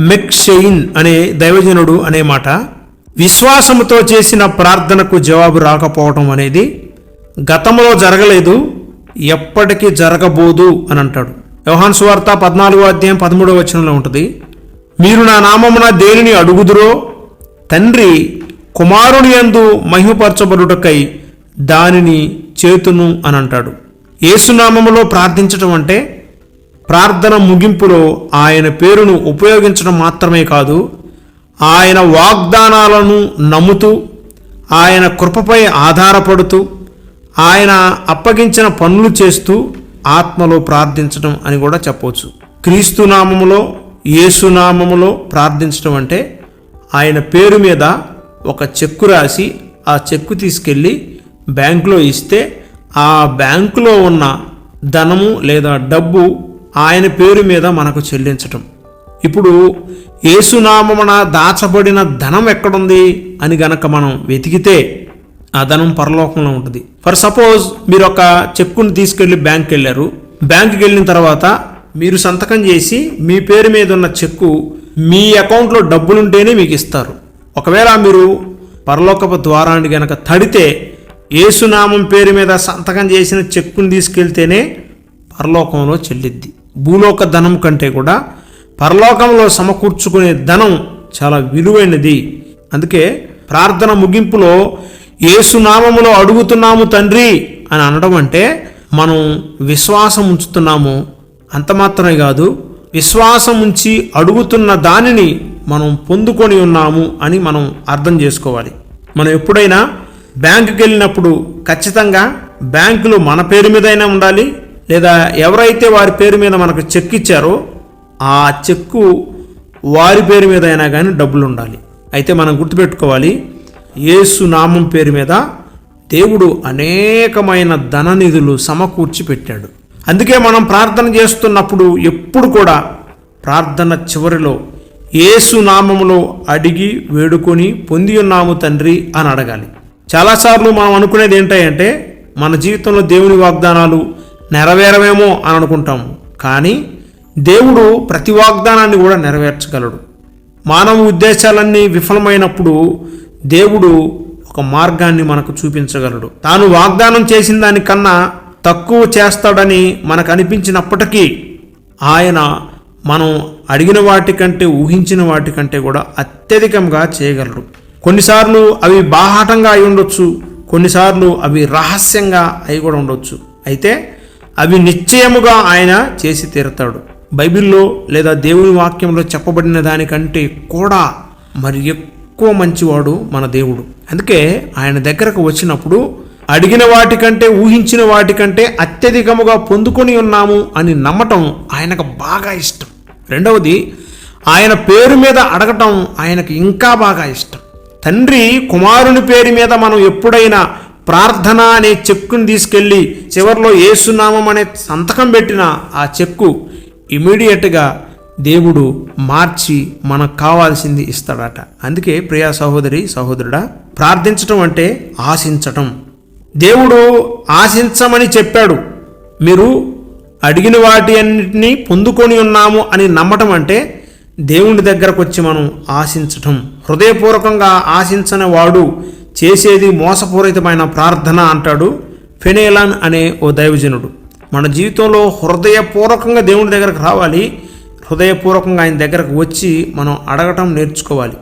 మెక్షెయిన్ అనే దైవజనుడు అనే మాట విశ్వాసముతో చేసిన ప్రార్థనకు జవాబు రాకపోవడం అనేది గతంలో జరగలేదు ఎప్పటికీ జరగబోదు అని అంటాడు. వ్యవహాన్ సువార్త పద్నాలుగో అధ్యాయం పదమూడవ వచనంలో ఉంటుంది మీరు నా నామమున దేనిని అడుగుదురో తండ్రి కుమారుని యందు మహిమపరచబడుటకై దానిని చేతును అని అంటాడు. ఏసునామములో ప్రార్థించటం అంటే ప్రార్థన ముగింపులో ఆయన పేరును ఉపయోగించడం మాత్రమే కాదు ఆయన వాగ్దానాలను నమ్ముతూ ఆయన కృపపై ఆధారపడుతూ ఆయన అప్పగించిన పనులు చేస్తూ ఆత్మలో ప్రార్థించడం అని కూడా చెప్పవచ్చు. క్రీస్తు నామములో యేసునామములో ప్రార్థించడం అంటే ఆయన పేరు మీద ఒక చెక్కు రాసి ఆ చెక్కు తీసుకెళ్ళి బ్యాంకులో ఇస్తే ఆ బ్యాంకులో ఉన్న ధనము లేదా డబ్బు ఆయన పేరు మీద మనకు చెల్లించటం. ఇప్పుడు ఏసునామమున దాచబడిన ధనం ఎక్కడుంది అని గనక మనం వెతికితే ఆ ధనం పరలోకంలో ఉంటుంది. ఫర్ సపోజ్ మీరు ఒక చెక్కుని తీసుకెళ్ళి బ్యాంక్కి వెళ్ళారు బ్యాంక్కి వెళ్ళిన తర్వాత మీరు సంతకం చేసి మీ పేరు మీద ఉన్న చెక్కు మీ అకౌంట్లో డబ్బులుంటేనే మీకు ఇస్తారు. ఒకవేళ మీరు పరలోకపు ద్వారాన్ని గనక తడితే ఏసునామం పేరు మీద సంతకం చేసిన చెక్కుని తీసుకెళ్తేనే పరలోకంలో చెల్లిద్ది. భూలోక ధనం కంటే కూడా పరలోకంలో సమకూర్చుకునే ధనం చాలా విలువైనది. అందుకే ప్రార్థన ముగింపులో ఏసునామములో అడుగుతున్నాము తండ్రి అని అనడం అంటే మనం విశ్వాసం ఉంచుతున్నాము. అంత మాత్రమే కాదు విశ్వాసం ఉంచి అడుగుతున్న దానిని మనం పొందుకొని ఉన్నాము అని మనం అర్థం చేసుకోవాలి. మనం ఎప్పుడైనా బ్యాంకుకి వెళ్ళినప్పుడు ఖచ్చితంగా బ్యాంకులు మన పేరు మీదైనా ఉండాలి లేదా ఎవరైతే వారి పేరు మీద మనకు చెక్ ఇచ్చారో ఆ చెక్కు వారి పేరు మీద అయినా కానీ డబ్బులు ఉండాలి అయితే మనం గుర్తుపెట్టుకోవాలి యేసు నామం పేరు మీద దేవుడు అనేకమైన ధన నిధులు సమకూర్చి పెట్టాడు. అందుకే మనం ప్రార్థన చేస్తున్నప్పుడు ఎప్పుడు కూడా ప్రార్థన చివరిలో యేసు నామములో అడిగి వేడుకొని పొంది ఉన్నాము తండ్రి అని అడగాలి. చాలాసార్లు మనం అనుకునేది ఏంటంటే మన జీవితంలో దేవుని వాగ్దానాలు నెరవేరవేమో అని అనుకుంటాం. కానీ దేవుడు ప్రతి వాగ్దానాన్ని కూడా నెరవేర్చగలడు. మానవ ఉద్దేశాలన్నీ విఫలమైనప్పుడు దేవుడు ఒక మార్గాన్ని మనకు చూపించగలడు. తాను వాగ్దానం చేసిన దానికన్నా తక్కువ చేస్తాడని మనకు అనిపించినప్పటికీ ఆయన మనం అడిగిన వాటికంటే ఊహించిన వాటికంటే కూడా అత్యధికంగా చేయగలడు. కొన్నిసార్లు అవి బాహాటంగా అయి ఉండొచ్చు కొన్నిసార్లు అవి రహస్యంగా అయి కూడా ఉండొచ్చు. అయితే అవి నిశ్చయముగా ఆయన చేసి తీరుతాడు. బైబిల్లో లేదా దేవుని వాక్యంలో చెప్పబడిన దానికంటే కూడా మరి ఎక్కువ మంచివాడు మన దేవుడు. అందుకే ఆయన దగ్గరకు వచ్చినప్పుడు అడిగిన వాటికంటే ఊహించిన వాటికంటే అత్యధికముగా పొందుకొని ఉన్నాము అని నమ్మటం ఆయనకు బాగా ఇష్టం. రెండవది ఆయన పేరు మీద అడగటం ఆయనకు ఇంకా బాగా ఇష్టం. తండ్రి కుమారుని పేరు మీద మనం ఎప్పుడైనా ప్రార్థన అనే చెక్కుని తీసుకెళ్ళి చివరిలో ఏసునామం అనే సంతకం పెట్టిన ఆ చెక్కు ఇమీడియట్గా దేవుడు మార్చి మనకు కావాల్సింది ఇస్తాడట. అందుకే ప్రియా సహోదరి సహోదరుడా ప్రార్థించటం అంటే ఆశించటం. దేవుడు ఆశించమని చెప్పాడు. మీరు అడిగిన వాటి అన్నింటినీ పొందుకొని ఉన్నాము అని నమ్మటం అంటే దేవుని దగ్గరకు వచ్చి మనం ఆశించటం. హృదయపూర్వకంగా ఆశించని వాడు చేసేది మోసపూరితమైన ప్రార్థన అంటాడు ఫెనేలాన్ అనే ఓ దైవజనుడు. మన జీవితంలో హృదయపూర్వకంగా దేవుని దగ్గరకు రావాలి. హృదయపూర్వకంగా ఆయన దగ్గరకు వచ్చి మనం అడగటం నేర్చుకోవాలి.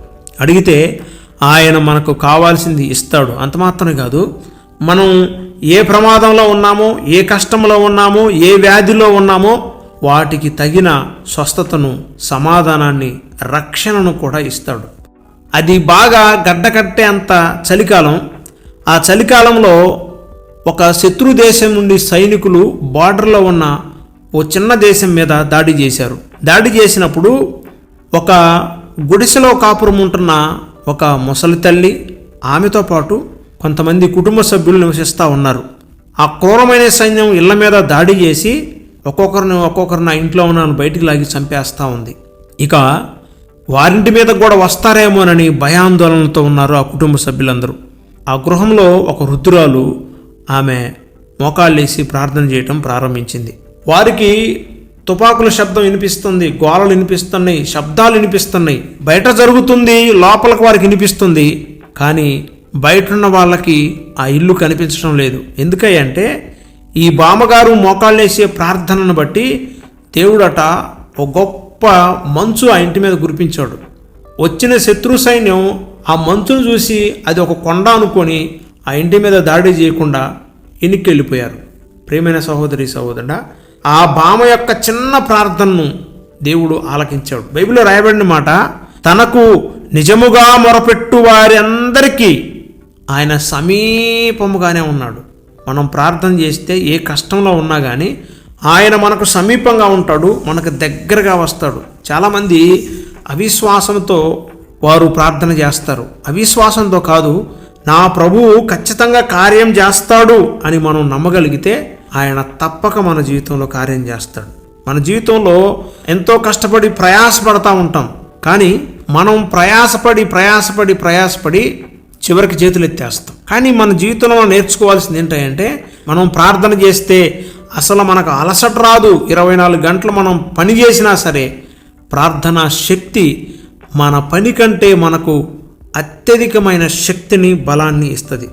అడిగితే ఆయన మనకు కావాల్సింది ఇస్తాడు. అంత మాత్రమే కాదు మనం ఏ ప్రమాదంలో ఉన్నామో ఏ కష్టంలో ఉన్నామో ఏ వ్యాధిలో ఉన్నామో వాటికి తగిన స్వస్థతను సమాధానాన్ని రక్షణను కూడా ఇస్తాడు. అది బాగా గడ్డకట్టే అంత చలికాలం. ఆ చలికాలంలో ఒక శత్రు దేశం నుండి సైనికులు బార్డర్లో ఉన్న ఓ చిన్న దేశం మీద దాడి చేశారు. దాడి చేసినప్పుడు ఒక గుడిసెలో కాపురం ఉంటున్న ఒక ముసలి తల్లి ఆమెతో పాటు కొంతమంది కుటుంబ సభ్యులు నివసిస్తూ ఉన్నారు. ఆ క్రూరమైన సైన్యం ఇళ్ళ మీద దాడి చేసి ఒక్కొక్కరిని ఒక్కొక్కరిని ఆ ఇంట్లో ఉన్న బయటికి లాగి చంపేస్తూ ఉంది. ఇక వారింటి మీద కూడా వస్తారేమోనని భయాందోళనతో ఉన్నారు ఆ కుటుంబ సభ్యులందరూ. ఆ గృహంలో ఒక వృద్ధురాలు ఆమె మోకాళ్ళేసి ప్రార్థన చేయటం ప్రారంభించింది. వారికి తుపాకుల శబ్దం వినిపిస్తుంది గోలలు వినిపిస్తున్నాయి శబ్దాలు వినిపిస్తున్నాయి. బయట జరుగుతుంది లోపలికి వారికి వినిపిస్తుంది. కానీ బయట ఉన్న వాళ్ళకి ఆ ఇల్లు కనిపించడం లేదు. ఎందుకంటే ఈ బామ్మగారు మోకాళ్ళేసే ప్రార్థనను బట్టి దేవుడట ఒక గొప్ప మంచు ఆ ఇంటి మీద కురిపించాడు. వచ్చిన శత్రు సైన్యం ఆ మంచును చూసి అది ఒక కొండ అనుకొని ఆ ఇంటి మీద దాడి చేయకుండా ఇనికి వెళ్ళిపోయారు ప్రేమైన సహోదరి సహోదరుడా ఆ బామ యొక్క చిన్న ప్రార్థనను దేవుడు ఆలకించాడు. బైబిల్లో రాయబడిన మాట తనకు నిజముగా మొరపెట్టు వారి అందరికీ ఆయన సమీపముగానే ఉన్నాడు. మనం ప్రార్థన చేస్తే ఏ కష్టంలో ఉన్నా కానీ ఆయన మనకు సమీపంగా ఉంటాడు మనకు దగ్గరగా వస్తాడు. చాలామంది అవిశ్వాసంతో వారు ప్రార్థన చేస్తారు. అవిశ్వాసంతో కాదు నా ప్రభువు ఖచ్చితంగా కార్యం చేస్తాడు అని మనం నమ్మగలిగితే ఆయన తప్పక మన జీవితంలో కార్యం చేస్తాడు. మన జీవితంలో ఎంతో కష్టపడి ప్రయాసపడతా ఉంటాం. కానీ మనం ప్రయాసపడి ప్రయాసపడి ప్రయాసపడి చివరికి చేతులు ఎత్తేస్తాం కానీ మన జీవితంలో నేర్చుకోవాల్సింది ఏంటంటే మనం ప్రార్థన చేస్తే అసలు మనకు అలసట రాదు. ఇరవై నాలుగు గంటలు మనం పని చేసినా సరే ప్రార్థన శక్తి మన పని కంటే మనకు అత్యధికమైన శక్తిని బలాన్ని ఇస్తుంది.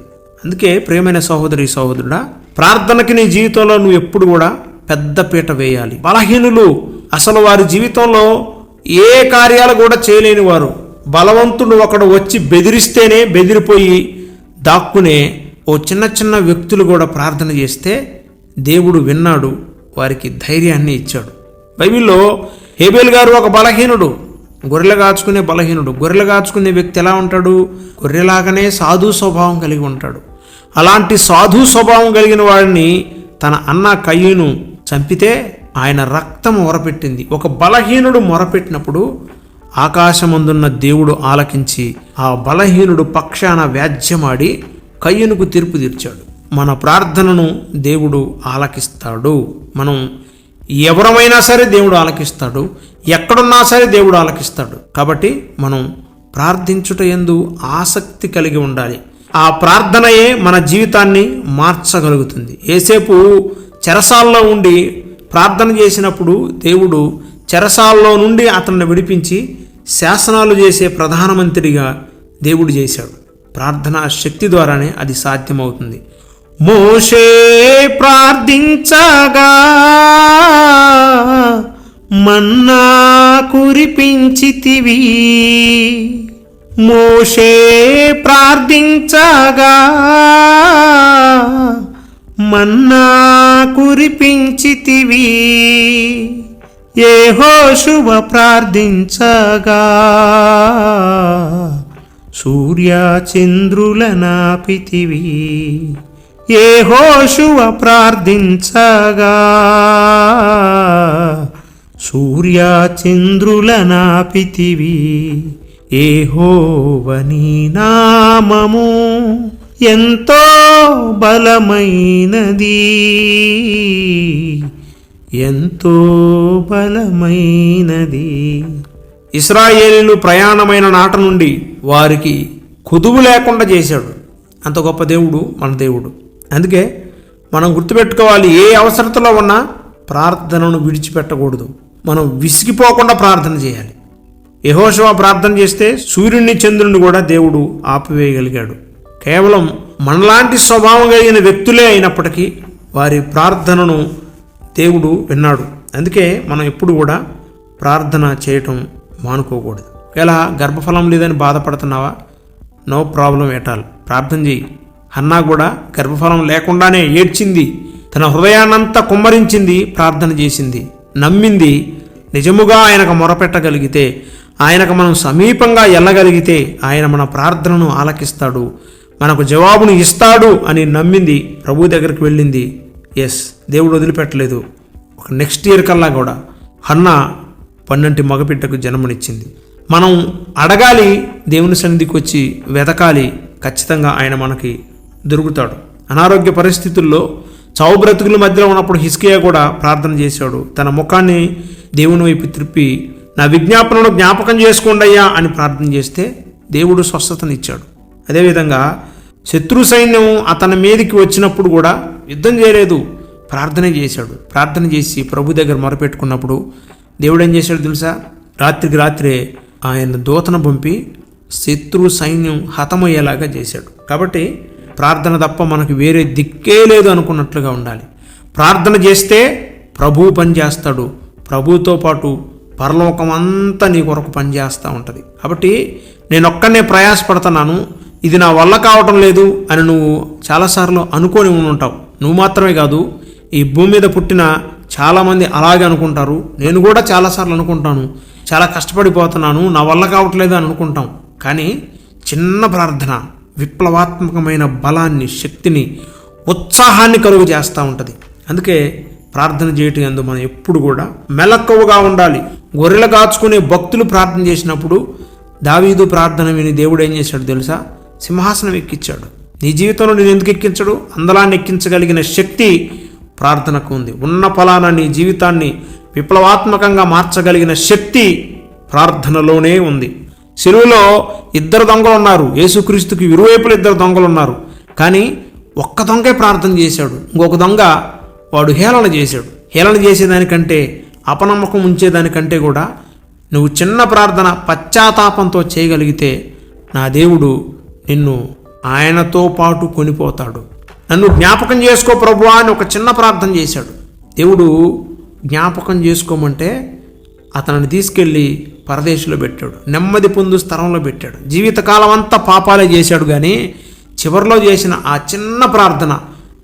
అందుకే ప్రియమైన సహోదరి సహోదరుడా ప్రార్థనకి నీ జీవితంలో నువ్వు ఎప్పుడు కూడా పెద్ద పీట వేయాలి. బలహీనులు అసలు వారి జీవితంలో ఏ కార్యాలు కూడా చేయలేని వారు. బలవంతుడు ఒకడు వచ్చి బెదిరిస్తేనే బెదిరిపోయి దాక్కునే ఓ చిన్న చిన్న వ్యక్తులు కూడా ప్రార్థన చేస్తే దేవుడు విన్నాడు వారికి ధైర్యాన్ని ఇచ్చాడు. బైబిల్లో హేబేల్ గారు ఒక బలహీనుడు గొర్రెలు కాచుకునే బలహీనుడు. గొర్రెలు కాచుకునే వ్యక్తి ఎలా ఉంటాడు? గొర్రెలాగానే సాధు స్వభావం కలిగి ఉంటాడు. అలాంటి సాధు స్వభావం కలిగిన వాడిని తన అన్న కయ్యను చంపితే ఆయన రక్తం మొరపెట్టింది. ఒక బలహీనుడు మొరపెట్టినప్పుడు ఆకాశమందున్న దేవుడు ఆలకించి ఆ బలహీనుడు పక్షాన వ్యాజ్యమాడి కయ్యనుకు తీర్పు తీర్చాడు. మన ప్రార్థనను దేవుడు ఆలకిస్తాడు. మనం ఎవరమైనా సరే దేవుడు ఆలకిస్తాడు. ఎక్కడున్నా సరే దేవుడు ఆలకిస్తాడు. కాబట్టి మనం ప్రార్థించుట ఎందు ఆసక్తి కలిగి ఉండాలి. ఆ ప్రార్థనయే మన జీవితాన్ని మార్చగలుగుతుంది. ఏసేపు చెరసాల్లో ఉండి ప్రార్థన చేసినప్పుడు దేవుడు చెరసాల్లో నుండి అతన్ని విడిపించి శాసనాలు చేసే ప్రధానమంత్రిగా దేవుడు చేశాడు. ప్రార్థన శక్తి ద్వారానే అది సాధ్యమవుతుంది. మోషే ప్రార్థించగా మన్నా కురిపించితివి. మోషే ప్రార్థించగా మన్నా కురిపించితివి. ఏ శుభ ప్రార్థించగా సూర్య చంద్రుల నాపితివి ఏ హోషువ ప్రార్థించగా. సూర్య చంద్రుల నాపితివి ఏ హోవని నామము ఎంతో బలమైనది. ఎంతో బలమైనది. ఇస్రాయేలీలు ప్రయాణమైన నాట నుండి వారికి కుదువు లేకుండా చేశాడు. అంత గొప్ప దేవుడు మన దేవుడు. అందుకే మనం గుర్తుపెట్టుకోవాలి ఏ అవసరతలో ఉన్నా ప్రార్థనను విడిచిపెట్టకూడదు. మనం విసిగిపోకుండా ప్రార్థన చేయాలి. యహోశవ ప్రార్థన చేస్తే సూర్యుడిని చంద్రుని కూడా దేవుడు ఆపివేయగలిగాడు. కేవలం మనలాంటి స్వభావం కలిగిన వ్యక్తులే అయినప్పటికీ వారి ప్రార్థనను దేవుడు విన్నాడు. అందుకే మనం ఎప్పుడు కూడా ప్రార్థన చేయటం మానుకోకూడదు. ఇలా గర్భఫలం లేదని బాధపడుతున్నావా? నో ప్రాబ్లం ఎటాల్ ప్రార్థన చేయి. అన్నా కూడా గర్భఫలం లేకుండానే ఏడ్చింది. తన హృదయాన్నంతా కుమ్మరించింది ప్రార్థన చేసింది. నమ్మింది నిజముగా ఆయనకు మొరపెట్టగలిగితే ఆయనకు మనం సమీపంగా వెళ్ళగలిగితే ఆయన మన ప్రార్థనను ఆలకిస్తాడు. మనకు జవాబును ఇస్తాడు అని నమ్మింది ప్రభు దగ్గరికి వెళ్ళింది. ఎస్ దేవుడు వదిలిపెట్టలేదు. ఒక నెక్స్ట్ ఇయర్ కల్లా కూడా అన్న పన్నెంటి మగబిడ్డకు జన్మనిచ్చింది. మనం అడగాలి దేవుని సన్నిధికి వచ్చి వెతకాలి. ఖచ్చితంగా ఆయన మనకి దొరుకుతాడు. అనారోగ్య పరిస్థితుల్లో చావు బ్రతుకుల మధ్యలో ఉన్నప్పుడు హిస్కియా కూడా ప్రార్థన చేశాడు. తన ముఖాన్ని దేవుని వైపు త్రిప్పి నా విజ్ఞాపనను జ్ఞాపకం చేసుకోండి అయ్యా అని ప్రార్థన చేస్తే దేవుడు స్వస్థతనిచ్చాడు అదేవిధంగా శత్రు సైన్యం అతని మీదకి వచ్చినప్పుడు కూడా యుద్ధం చేయలేదు. ప్రార్థన చేశాడు. ప్రార్థన చేసి ప్రభు దగ్గర మొరపెట్టుకున్నప్పుడు దేవుడు ఏం చేశాడు తెలుసా? రాత్రికి రాత్రే ఆయన దూతను పంపి శత్రు సైన్యం హతమయ్యేలాగా చేశాడు. కాబట్టి ప్రార్థన తప్ప మనకు వేరే దిక్కే లేదు అనుకున్నట్లుగా ఉండాలి. ప్రార్థన చేస్తే ప్రభువు పని చేస్తాడు. పాటు పరలోకం అంతా నీ కొరకు పనిచేస్తూ ఉంటుంది. కాబట్టి నేను ఒక్కనే ప్రయాసపడుతున్నాను. ఇది నా వల్ల కావటం లేదు అని నువ్వు చాలాసార్లు అనుకొని ఉంటావు నువ్వు మాత్రమే కాదు ఈ భూమి మీద పుట్టిన చాలామంది అలాగే అనుకుంటారు. నేను కూడా చాలాసార్లు అనుకుంటాను. చాలా కష్టపడిపోతున్నాను. నా వల్ల కావట్లేదు అని అనుకుంటాం. కానీ చిన్న ప్రార్థన విప్లవాత్మకమైన బలాన్ని శక్తిని ఉత్సాహాన్ని కలుగు చేస్తూ ఉంటుంది. అందుకే ప్రార్థన చేయటం ఎందు మనం ఎప్పుడు కూడా మెలక్కువగా ఉండాలి. గొర్రెలు కాచుకునే భక్తులు ప్రార్థన చేసినప్పుడు దావీదు ప్రార్థన విని దేవుడు ఏం చేశాడు తెలుసా? సింహాసనం ఎక్కించాడు నీ జీవితంలో నేను ఎందుకు ఎక్కించడు? అందలాన్ని ఎక్కించగలిగిన శక్తి ప్రార్థనకు ఉంది. ఉన్న ఫలానా నీ జీవితాన్ని విప్లవాత్మకంగా మార్చగలిగిన శక్తి ప్రార్థనలోనే ఉంది. సెలువులో ఇద్దరు దొంగలు ఉన్నారు. యేసుక్రీస్తుకి ఇరువైపులు ఇద్దరు దొంగలు ఉన్నారు. కానీ ఒక్క దొంగే ప్రార్థన చేశాడు. ఇంకొక దొంగ వాడు హేళన చేశాడు. హేళన చేసేదానికంటే అపనమ్మకం ఉంచేదానికంటే కూడా నువ్వు చిన్న ప్రార్థన పశ్చాత్తాపంతో చేయగలిగితే నా దేవుడు నిన్ను ఆయనతో పాటు కొనిపోతాడు. నన్ను జ్ఞాపకం చేసుకో ప్రభు అని ఒక చిన్న ప్రార్థన చేశాడు. దేవుడు జ్ఞాపకం చేసుకోమంటే అతనిని తీసుకెళ్ళి పరదేశంలో పెట్టాడు. నెమ్మది పొందు స్థలంలో పెట్టాడు. జీవితకాలం అంతా పాపాలే చేశాడు కానీ చివరిలో చేసిన ఆ చిన్న ప్రార్థన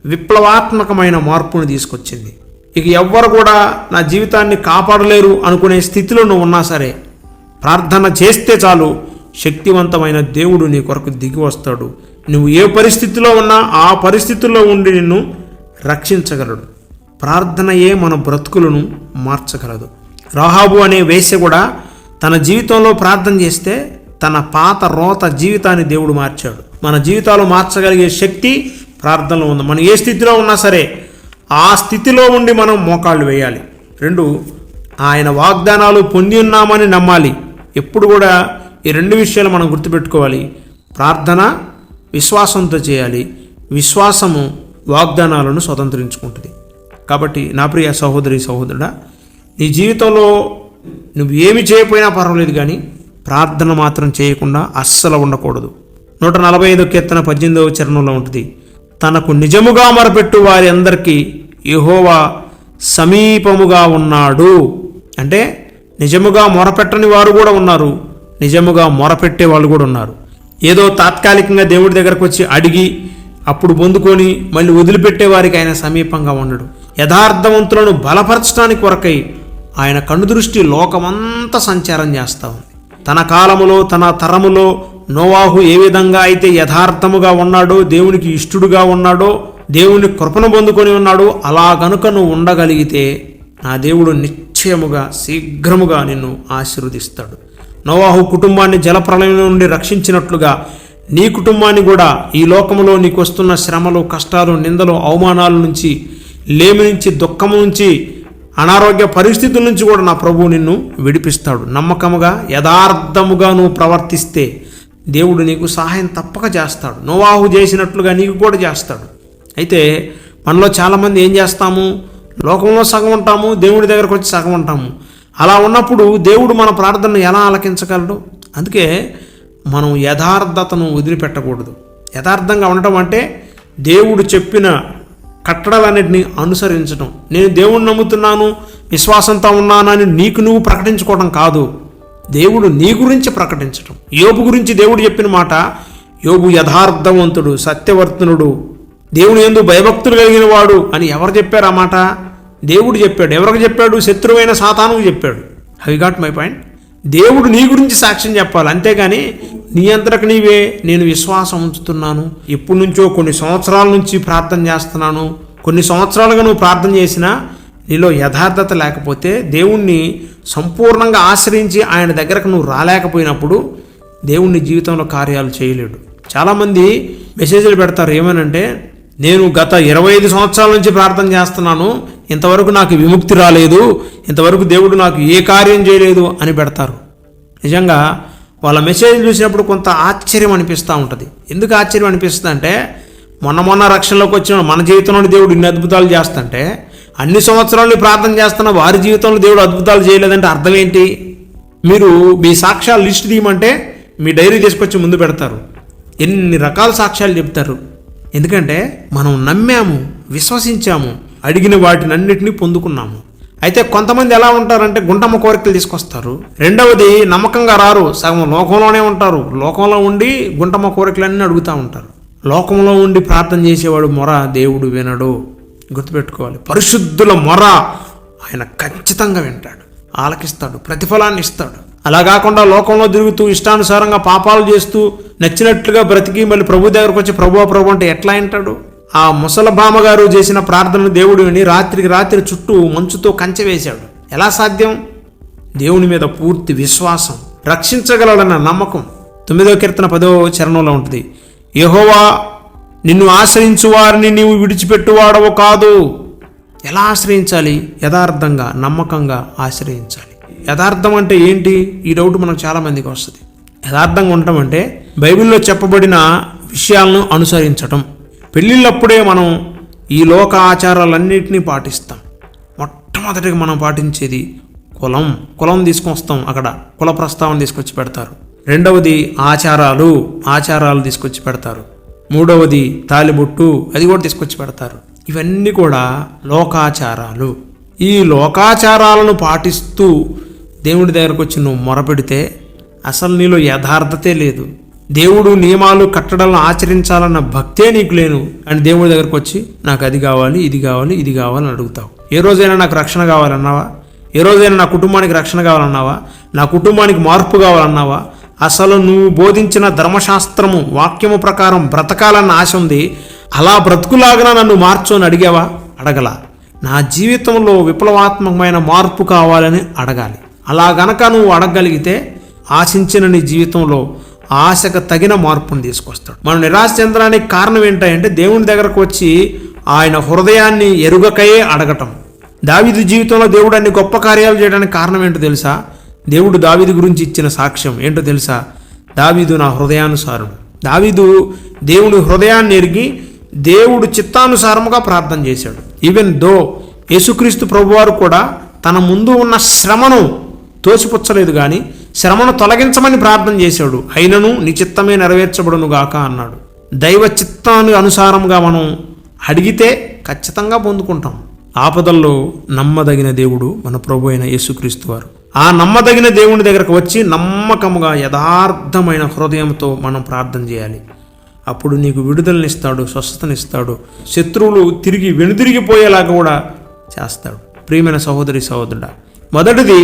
విప్లవాత్మకమైన మార్పును తీసుకొచ్చింది. ఇక ఎవ్వరు కూడా నా జీవితాన్ని కాపాడలేరు అనుకునే స్థితిలో నువ్వు ఉన్నా సరే ప్రార్థన చేస్తే చాలు శక్తివంతమైన దేవుడు నీ కొరకు దిగి వస్తాడు. నువ్వు ఏ పరిస్థితిలో ఉన్నా ఆ పరిస్థితుల్లో ఉండి నిన్ను రక్షించగలడు. ప్రార్థనయే మన బ్రతుకులను మార్చగలదు. రాహాబు అనే వేశ్య కూడా తన జీవితంలో ప్రార్థన చేస్తే తన పాత రోత జీవితాన్ని దేవుడు మార్చాడు. మన జీవితాలు మార్చగలిగే శక్తి ప్రార్థనలో ఉంది. మనం ఏ స్థితిలో ఉన్నా సరే ఆ స్థితిలో ఉండి మనం మోకాళ్ళు వేయాలి. రెండు ఆయన వాగ్దానాలు పొంది ఉన్నామని నమ్మాలి. ఎప్పుడు కూడా ఈ రెండు విషయాలు మనం గుర్తుపెట్టుకోవాలి. ప్రార్థన విశ్వాసంతో చేయాలి. విశ్వాసము వాగ్దానాలను స్వతంత్రించుకుంటుంది. కాబట్టి నా ప్రియ సహోదరి సహోదరుడా నీ జీవితంలో నువ్వు ఏమి చేయకపోయినా పర్వాలేదు కానీ ప్రార్థన మాత్రం చేయకుండా అస్సలు ఉండకూడదు. నూట నలభై ఐదో కీర్తన పద్దెనిమిదవ చరణంలో ఉంటుంది. తనకు నిజముగా మరపెట్టు వారి అందరికీ యహోవా సమీపముగా ఉన్నాడు. అంటే నిజముగా మొరపెట్టని వారు కూడా ఉన్నారు. నిజముగా మొరపెట్టే వాళ్ళు కూడా ఉన్నారు. ఏదో తాత్కాలికంగా దేవుడి దగ్గరకు వచ్చి అడిగి అప్పుడు పొందుకొని మళ్ళీ వదిలిపెట్టే వారికి ఆయన సమీపంగా ఉండడు. యథార్థవంతులను బలపరచడానికి కొరకై ఆయన కనుదృష్టి లోకమంతా సంచారం చేస్తూ ఉంది. తన కాలములో తన తరములో నోవాహు ఏ విధంగా అయితే యథార్థముగా ఉన్నాడో దేవునికి ఇష్టడుగా ఉన్నాడో దేవుని కృపను పొందుకొని ఉన్నాడో అలా గనుక నువ్వు ఉండగలిగితే నా దేవుడు నిశ్చయముగా శీఘ్రముగా నిన్ను ఆశీర్వదిస్తాడు. నోవాహు కుటుంబాన్ని జలప్రలయం నుండి రక్షించినట్లుగా నీ కుటుంబాన్ని కూడా ఈ లోకములో నీకు వస్తున్న శ్రమలు కష్టాలు నిందలు అవమానాల నుంచి లేమి నుంచి దుఃఖము నుంచి అనారోగ్య పరిస్థితుల నుంచి కూడా నా ప్రభువు నిన్ను విడిపిస్తాడు. నమ్మకముగా యథార్థముగా నువ్వు ప్రవర్తిస్తే దేవుడు నీకు సహాయం తప్పక చేస్తాడు. నోవాహు చేసినట్లుగా నీకు కూడా చేస్తాడు. అయితే మనలో చాలామంది ఏం చేస్తాము? లోకంలో సగం ఉంటాము దేవుడి దగ్గరకు వచ్చి సగం ఉంటాము. అలా ఉన్నప్పుడు దేవుడు మన ప్రార్థనను ఎలా ఆలకించగలడు? అందుకే మనం యథార్థతను వదిలిపెట్టకూడదు. యథార్థంగా ఉండటం అంటే దేవుడు చెప్పిన కట్టడలన్నిటిని అనుసరించడం నేను దేవుణ్ణి నమ్ముతున్నాను విశ్వాసంతో ఉన్నానని నీకు నువ్వు ప్రకటించుకోవడం కాదు. దేవుడు నీ గురించి ప్రకటించడం యోబు గురించి దేవుడు చెప్పిన మాట యోబు యథార్థవంతుడు సత్యవర్తనుడు దేవుని ఎందు భయభక్తులు కలిగిన వాడు అని ఎవరు చెప్పారు ఆ మాట? దేవుడు చెప్పాడు. ఎవరికి చెప్పాడు? శత్రువైన సాతానుకు చెప్పాడు. హై గాట్ మై పాయింట్ దేవుడు నీ గురించి సాక్ష్యం చెప్పాలి. అంతేగాని నీ అంతరకు నీవే నేను విశ్వాసం ఉంచుతున్నాను. ఎప్పటి నుంచో కొన్ని సంవత్సరాల నుంచి ప్రార్థన చేస్తున్నాను. కొన్ని సంవత్సరాలుగా నువ్వు ప్రార్థన చేసినా నీలో యథార్థత లేకపోతే దేవుణ్ణి సంపూర్ణంగా ఆశ్రయించి ఆయన దగ్గరకు నువ్వు రాలేకపోయినప్పుడు దేవుణ్ణి జీవితంలో కార్యాలు చేయలేడు. చాలామంది మెసేజ్లు పెడతారు ఏమనంటే నేను గత ఇరవై ఐదు సంవత్సరాల నుంచి ప్రార్థన చేస్తున్నాను. ఇంతవరకు నాకు విముక్తి రాలేదు. ఇంతవరకు దేవుడు నాకు ఏ కార్యం చేయలేదు అని పెడతారు. నిజంగా వాళ్ళ మెసేజ్ చూసినప్పుడు కొంత ఆశ్చర్యం అనిపిస్తూ ఉంటుంది. ఎందుకు ఆశ్చర్యం అనిపిస్తుంది అంటే మొన్న మొన్న రక్షణలోకి వచ్చిన మన జీవితంలో దేవుడు ఇన్ని అద్భుతాలు చేస్తుంటే అన్ని సంవత్సరాలు ప్రార్థన చేస్తున్న వారి జీవితంలో దేవుడు అద్భుతాలు చేయలేదంటే అర్థం ఏంటి? మీరు మీ సాక్ష్యాలు లిస్ట్ తీయమంటే మీ డైరీ తీసుకొచ్చి ముందు పెడతారు. ఎన్ని రకాల సాక్ష్యాలు చెప్తారు? ఎందుకంటే మనం నమ్మాము విశ్వసించాము అడిగిన వాటిని అన్నిటినీ పొందుకున్నాము. అయితే కొంతమంది ఎలా ఉంటారంటే గుంటమ్మ కోరికలు తీసుకొస్తారు. రెండవది నమ్మకంగా రారు సగం లోకంలోనే ఉంటారు. లోకంలో ఉండి గుంటమ్మ కోరికలన్నీ అడుగుతూ ఉంటారు. లోకంలో ఉండి ప్రార్థన చేసేవాడు మొర దేవుడు వినడు. గుర్తుపెట్టుకోవాలి. పరిశుద్ధుల మొర ఆయన ఖచ్చితంగా వింటాడు. ఆలకిస్తాడు. ప్రతిఫలాన్ని ఇస్తాడు. అలా కాకుండా లోకంలో తిరుగుతూ ఇష్టానుసారంగా పాపాలు చేస్తూ నచ్చినట్లుగా బ్రతికి మళ్ళీ ప్రభు దగ్గరకు వచ్చి ప్రభు ప్రభు అంటే ఎట్లా అంటాడు? ఆ ముసల గారు చేసిన ప్రార్థనను దేవుడు విని రాత్రికి రాత్రి చుట్టూ మంచుతో కంచె వేశాడు. ఎలా సాధ్యం? దేవుని మీద పూర్తి విశ్వాసం రక్షించగలడన్న నమ్మకం. తొమ్మిదో కీర్తన పదవ చరణంలో ఉంటుంది యహోవా నిన్ను ఆశ్రయించు వారిని నీవు విడిచిపెట్టువాడవు కాదు. ఎలా ఆశ్రయించాలి? యథార్థంగా నమ్మకంగా ఆశ్రయించాలి. యథార్థం అంటే ఏంటి? ఈ డౌట్ మనకు చాలామందికి వస్తుంది. యథార్థంగా ఉండటం అంటే బైబిల్లో చెప్పబడిన విషయాలను అనుసరించటం. పెళ్ళిళ్ళప్పుడే మనం ఈ లోక ఆచారాలన్నింటినీ పాటిస్తాం. మొట్టమొదటిగా మనం పాటించేది కులం. కులం తీసుకొస్తాం అక్కడ. కుల ప్రస్తావన తీసుకొచ్చి పెడతారు. రెండవది ఆచారాలు. ఆచారాలు తీసుకొచ్చి పెడతారు. మూడవది తాలిబొట్టు. అది కూడా తీసుకొచ్చి పెడతారు. ఇవన్నీ కూడా లోకాచారాలు. ఈ లోకాచారాలను పాటిస్తూ దేవుడి దగ్గరకు వచ్చి నువ్వు మొరపెడితే అసలు నీలో యథార్థతే లేదు. దేవుడు నియమాలు కట్టడాలను ఆచరించాలన్న భక్తే నీకు లేను. అని దేవుడి దగ్గరకు వచ్చి నాకు అది కావాలి ఇది కావాలి ఇది కావాలని అడుగుతావు. ఏ రోజైనా నాకు రక్షణ కావాలన్నావా? ఏ రోజైనా నా కుటుంబానికి రక్షణ కావాలన్నావా? నా కుటుంబానికి మార్పు కావాలన్నావా? అసలు నువ్వు బోధించిన ధర్మశాస్త్రము వాక్యము ప్రకారం బ్రతకాలన్న ఆశ ఉంది. అలా బ్రతుకులాగా నన్ను మార్చు అని అడిగావా? అడగల. నా జీవితంలో విప్లవాత్మకమైన మార్పు కావాలని అడగాలి. అలా గనక నువ్వు అడగగలిగితే ఆశించిన నీ జీవితంలో ఆశకు తగిన మార్పును తీసుకొస్తాడు. మనం నిరాశ చెందడానికి కారణం ఏంటంటే దేవుని దగ్గరకు వచ్చి ఆయన హృదయాన్ని ఎరుగకయే అడగటం. దావిది జీవితంలో దేవుడు అన్ని గొప్ప కార్యాలు చేయడానికి కారణం ఏంటో తెలుసా? దేవుడు దావిది గురించి ఇచ్చిన సాక్ష్యం ఏంటో తెలుసా? దావీదు నా హృదయానుసారుడు. దావీదు దేవుని హృదయాన్ని ఎరిగి దేవుడు చిత్తానుసారముగా ప్రార్థన చేశాడు. ఈవెన్ దో యేసుక్రీస్తు ప్రభువారు కూడా తన ముందు ఉన్న శ్రమను తోసిపుచ్చలేదు కానీ శ్రమను తొలగించమని ప్రార్థన చేశాడు. అయినను నిచిత్తమే నెరవేర్చబడునుగాక నెరవేర్చబడును గాక అన్నాడు. దైవ చిత్తాను అనుసారంగా మనం అడిగితే ఖచ్చితంగా పొందుకుంటాం. ఆపదల్లో నమ్మదగిన దేవుడు మన ప్రభు అయిన యేసుక్రీస్తు వారు. ఆ నమ్మదగిన దేవుని దగ్గరకు వచ్చి నమ్మకముగా యథార్థమైన హృదయంతో మనం ప్రార్థన చేయాలి. అప్పుడు నీకు విడుదలనిస్తాడు స్వస్థతనిస్తాడు శత్రువులు తిరిగి వెనుదిరిగిపోయేలాగా కూడా చేస్తాడు. ప్రియమైన సహోదరి సహోదరుడా మొదటిది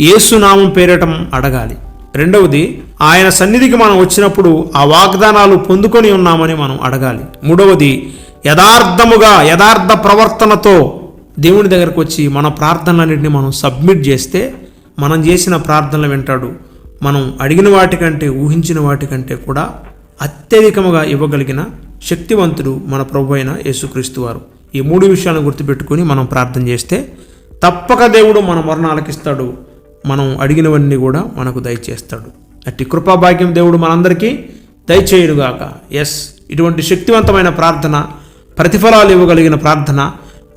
ఏసునామం పేరటం అడగాలి. రెండవది ఆయన సన్నిధికి మనం వచ్చినప్పుడు ఆ వాగ్దానాలు పొందుకొని ఉన్నామని మనం అడగాలి. మూడవది యథార్థముగా యథార్థ ప్రవర్తనతో దేవుని దగ్గరకు వచ్చి మన ప్రార్థనలన్నింటినీ మనం సబ్మిట్ చేస్తే మనం చేసిన ప్రార్థనలు వింటాడు మనం అడిగిన వాటికంటే ఊహించిన వాటికంటే కూడా అత్యధికముగా ఇవ్వగలిగిన శక్తివంతుడు మన ప్రభు అయిన యేసుక్రీస్తు వారు. ఈ మూడు విషయాలను గుర్తుపెట్టుకొని మనం ప్రార్థన చేస్తే తప్పక దేవుడు మన మరణాలకిస్తాడు. మనం అడిగినవన్నీ కూడా మనకు దయచేస్తాడు. అట్టి కృపాభాగ్యం దేవుడు మనందరికీ దయచేయుడుగాక ఎస్ ఇటువంటి శక్తివంతమైన ప్రార్థన ప్రతిఫలాలు ఇవ్వగలిగిన ప్రార్థన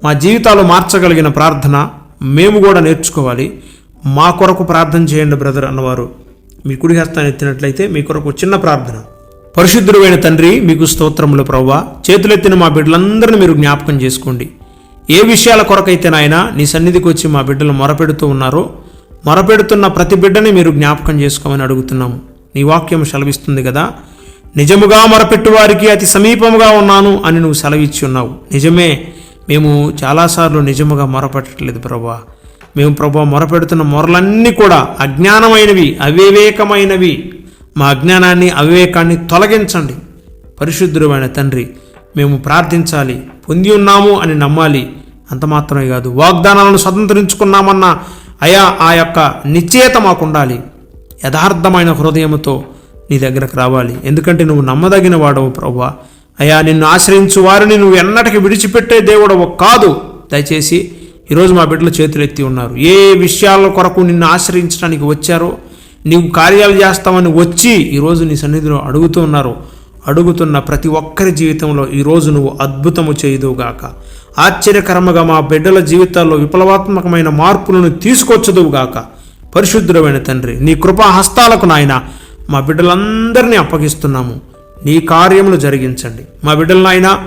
మా జీవితాలు మార్చగలిగిన ప్రార్థన మేము కూడా నేర్చుకోవాలి. మా కొరకు ప్రార్థన చేయండి బ్రదర్ అన్నవారు. మీ కుడి హస్తాన్ని ఎత్తినట్లయితే మీ కొరకు చిన్న ప్రార్థన. పరిశుద్ధుడైన తండ్రి మీకు స్తోత్రములు ప్రవ్వా. చేతులెత్తిన మా బిడ్డలందరినీ మీరు జ్ఞాపకం చేసుకోండి. ఏ విషయాల కొరకైతే నాయన నీ సన్నిధికి వచ్చి మా బిడ్డలు మొరపెడుతూ ఉన్నారో మొరపెడుతున్న ప్రతి బిడ్డని మీరు జ్ఞాపకం చేసుకోమని అడుగుతున్నాము. నీ వాక్యం సెలవిస్తుంది కదా? నిజముగా మొరపెట్టు వారికి అతి సమీపముగా ఉన్నాను అని నువ్వు సెలవిచ్చి ఉన్నావు. నిజమే మేము చాలాసార్లు నిజముగా మొరపెట్టట్లేదు ప్రభా. మేము ప్రభా మొరపెడుతున్న మొరలన్నీ కూడా అజ్ఞానమైనవి అవివేకమైనవి. మా అజ్ఞానాన్ని అవివేకాన్ని తొలగించండి. పరిశుద్ధుడమైన తండ్రి మేము ప్రార్థించాలి. పొంది ఉన్నాము అని నమ్మాలి. అంత మాత్రమే కాదు వాగ్దానాలను స్వతంత్రించుకున్నామన్న అయా ఆ యొక్క నిశ్చయత మాకు ఉండాలి యథార్థమైన హృదయముతో నీ దగ్గరకు రావాలి. ఎందుకంటే నువ్వు నమ్మదగిన వాడవు ప్రభా అయా నిన్ను ఆశ్రయించు వారిని నువ్వు ఎన్నటికి విడిచిపెట్టే దేవుడవు కాదు. దయచేసి ఈరోజు మా బిడ్డలు చేతులు ఎత్తి ఉన్నారు. ఏ విషయాల కొరకు నిన్ను ఆశ్రయించడానికి వచ్చారో నీవు కార్యాలు చేస్తామని వచ్చి ఈరోజు నీ సన్నిధిలో అడుగుతూ ఉన్నారు. అడుగుతున్న ప్రతి ఒక్కరి జీవితంలో ఈరోజు నువ్వు అద్భుతము చేయుదువుగాక ఆశ్చర్యకరముగా మా బిడ్డల జీవితాల్లో విప్లవాత్మకమైన మార్పులను తీసుకొచ్చదువుగాక పరిశుద్ధుడమైన తండ్రి నీ కృపా హస్తాలకు నాయన మా బిడ్డలందరినీ అప్పగిస్తున్నాము. నీ కార్యములు జరిగించండి. మా బిడ్డలు నాయన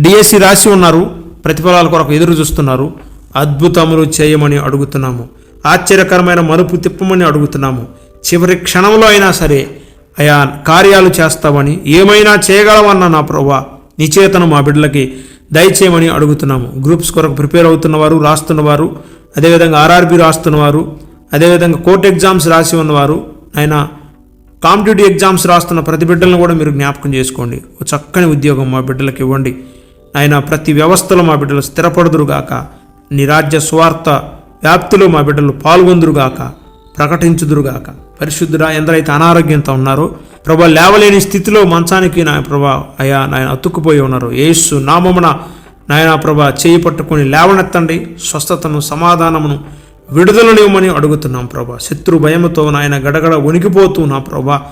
డిఎస్సి రాసి ఉన్నారు ప్రతిఫలాల కొరకు ఎదురు చూస్తున్నారు. అద్భుతములు చేయమని అడుగుతున్నాము. ఆశ్చర్యకరమైన మరుపు తిప్పమని అడుగుతున్నాము. చివరి క్షణంలో అయినా సరే అయా కార్యాలు చేస్తావని ఏమైనా చేయగలవన్న నా ప్రభా నిచేతను మా బిడ్డలకి దయచేయమని అడుగుతున్నాము. గ్రూప్స్ కొరకు ప్రిపేర్ అవుతున్నవారు రాస్తున్నవారు అదేవిధంగా ఆర్ఆర్బి రాస్తున్నవారు అదేవిధంగా కోర్ట్ ఎగ్జామ్స్ రాసి ఉన్నవారు ఆయన కాంపిటేటివ్ ఎగ్జామ్స్ రాస్తున్న ప్రతి బిడ్డలను కూడా మీరు జ్ఞాపకం చేసుకోండి. ఒక చక్కని ఉద్యోగం మా బిడ్డలకు ఇవ్వండి. ఆయన ప్రతి వ్యవస్థలో మా బిడ్డలు స్థిరపడదురుగాక నీ రాజ్య స్వార్థ వ్యాప్తిలో మా బిడ్డలు పాల్గొందురుగాక ప్రకటించుదురుగాక. పరిశుద్ధుడా ఎందరైతే అనారోగ్యంతో ఉన్నారో ప్రభా లేవలేని స్థితిలో మంచానికి నా ప్రభా అయా నాయన అతుక్కుపోయి ఉన్నారు. ఏసు నామమున నాయన ప్రభా చేయి పట్టుకొని లేవనెత్తండి. స్వస్థతను సమాధానమును విడుదలనివ్వమని అడుగుతున్నాం ప్రభా. శత్రు భయముతో నాయన గడగడ వణికిపోతూ నా ప్రభా.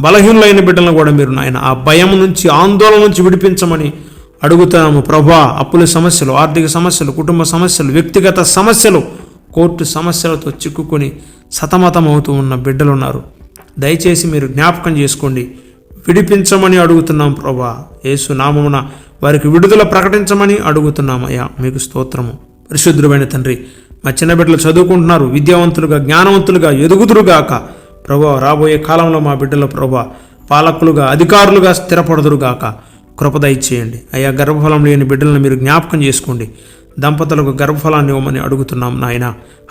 బలహీనులైన బిడ్డలను కూడా మీరు నాయన ఆ భయం నుంచి ఆందోళన నుంచి విడిపించమని అడుగుతున్నాము ప్రభా. అప్పుల సమస్యలు ఆర్థిక సమస్యలు కుటుంబ సమస్యలు వ్యక్తిగత సమస్యలు కోర్టు సమస్యలతో చిక్కుకొని సతమతమవుతూ ఉన్న బిడ్డలు ఉన్నారు దయచేసి మీరు జ్ఞాపకం చేసుకోండి. విడిపించమని అడుగుతున్నాం ప్రభా. యేసు నామమున వారికి విడుదల ప్రకటించమని అడుగుతున్నాం అయ్యా మీకు స్తోత్రము. పరిశుద్ధుడమైన తండ్రి మా చిన్న బిడ్డలు చదువుకుంటున్నారు. విద్యావంతులుగా జ్ఞానవంతులుగా ఎదుగుదురుగాక. ప్రభా రాబోయే కాలంలో మా బిడ్డల ప్రభా పాలకులుగా అధికారులుగా స్థిరపడదురుగాక. కృపద ఇచ్చేయండి అయ్యా గర్భఫలం లేని బిడ్డలను మీరు జ్ఞాపకం చేసుకోండి. దంపతులకు గర్భఫలాన్ని ఇవ్వమని అడుగుతున్నాం నాయన.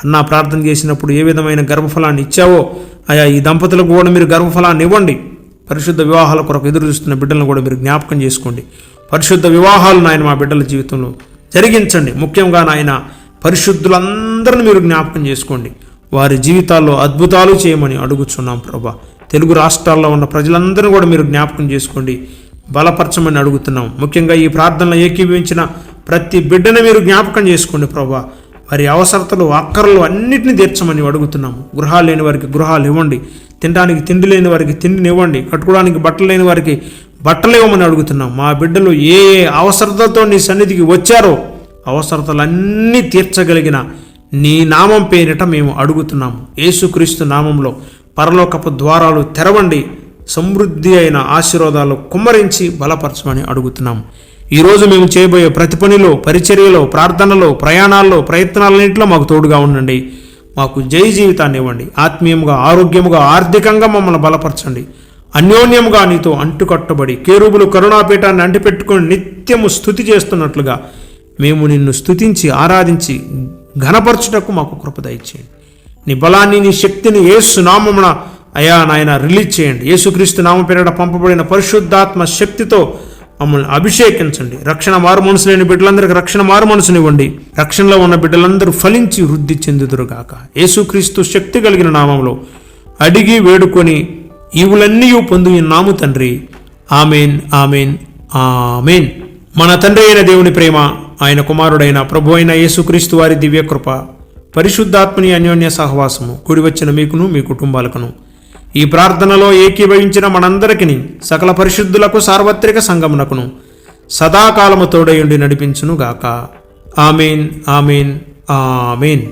అన్న ప్రార్థన చేసినప్పుడు ఏ విధమైన గర్భఫలాన్ని ఇచ్చావో? అయా ఈ దంపతులకు కూడా మీరు గర్భఫలాన్ని ఇవ్వండి. పరిశుద్ధ వివాహాల కొరకు ఎదురు చూస్తున్న బిడ్డలను కూడా మీరు జ్ఞాపకం చేసుకోండి. పరిశుద్ధ వివాహాలు నాయన మా బిడ్డల జీవితంలో జరిగించండి. ముఖ్యంగా నాయన పరిశుద్ధులందరిని మీరు జ్ఞాపకం చేసుకోండి. వారి జీవితాల్లో అద్భుతాలు చేయమని అడుగుచున్నాం ప్రభా. తెలుగు రాష్ట్రాల్లో ఉన్న ప్రజలందరినీ కూడా మీరు జ్ఞాపకం చేసుకోండి. బలపరచమని అడుగుతున్నాం. ముఖ్యంగా ఈ ప్రార్థనలో ఏకీభవించిన ప్రతి బిడ్డను మీరు జ్ఞాపకం చేసుకోండి ప్రభా. వారి అవసరతలు అక్కర్లు అన్నిటిని తీర్చమని అడుగుతున్నాము. గృహాలు లేని వారికి గృహాలు ఇవ్వండి. తినడానికి తిండి లేని వారికి తిండిని ఇవ్వండి. కట్టుకోవడానికి బట్టలు లేని వారికి బట్టలు ఇవ్వమని అడుగుతున్నాం మా బిడ్డలు ఏ ఏ అవసరతతో నీ సన్నిధికి వచ్చారో అవసరతలన్నీ తీర్చగలిగిన నీ నామం పేరిట మేము అడుగుతున్నాము. యేసుక్రీస్తు నామంలో పరలోకపు ద్వారాలు తెరవండి. సమృద్ధి అయిన ఆశీర్వాదాలు కుమ్మరించి బలపరచమని అడుగుతున్నాము. ఈరోజు మేము చేయబోయే ప్రతి పనిలో పరిచర్యలో ప్రార్థనలో ప్రయాణాల్లో ప్రయత్నాలన్నింటిలో మాకు తోడుగా ఉండండి. మాకు జై జీవితాన్ని ఇవ్వండి. ఆత్మీయంగా ఆరోగ్యముగా ఆర్థికంగా మమ్మల్ని బలపరచండి. అన్యోన్యముగా నీతో అంటుకట్టబడి కేరుబులు కరుణాపీఠాన్ని అంటిపెట్టుకొని నిత్యము స్థుతి చేస్తున్నట్లుగా మేము నిన్ను స్థుతించి ఆరాధించి ఘనపరచుటకు మాకు కృపద ఇచ్చేయండి నీ బలాన్ని నీ శక్తిని ఏసు నామమున అయా నాయన రిలీజ్ చేయండి. యేసుక్రీస్తు నామ పేరిట పంపబడిన పరిశుద్ధాత్మ శక్తితో మమ్మల్ని అభిషేకించండి. రక్షణ మారు మనసు లేని బిడ్డలందరికీ రక్షణ మారు మనసునివ్వండి. రక్షణలో ఉన్న బిడ్డలందరూ ఫలించి వృద్ధి చెందుదురుగాక. యేసుక్రీస్తు శక్తి కలిగిన నామంలో అడిగి వేడుకొని ఈవులన్నీ పొందు నాము తండ్రి. Amen amen amen. మన తండ్రి అయిన దేవుని ప్రేమ ఆయన కుమారుడైన ప్రభు అయిన యేసుక్రీస్తు వారి దివ్యకృప పరిశుద్ధాత్మని అన్యోన్య సహవాసము కూడి వచ్చిన మీకును మీ కుటుంబాలకును ఈ ప్రార్థనలో ఏకీభవించిన మనందరికిని సకల పరిశుద్ధులకు సార్వత్రిక సంగమునకును సదాకాలము తోడయుండి నడిపించును గాక ఆమెన్ ఆమెన్ ఆమెన్.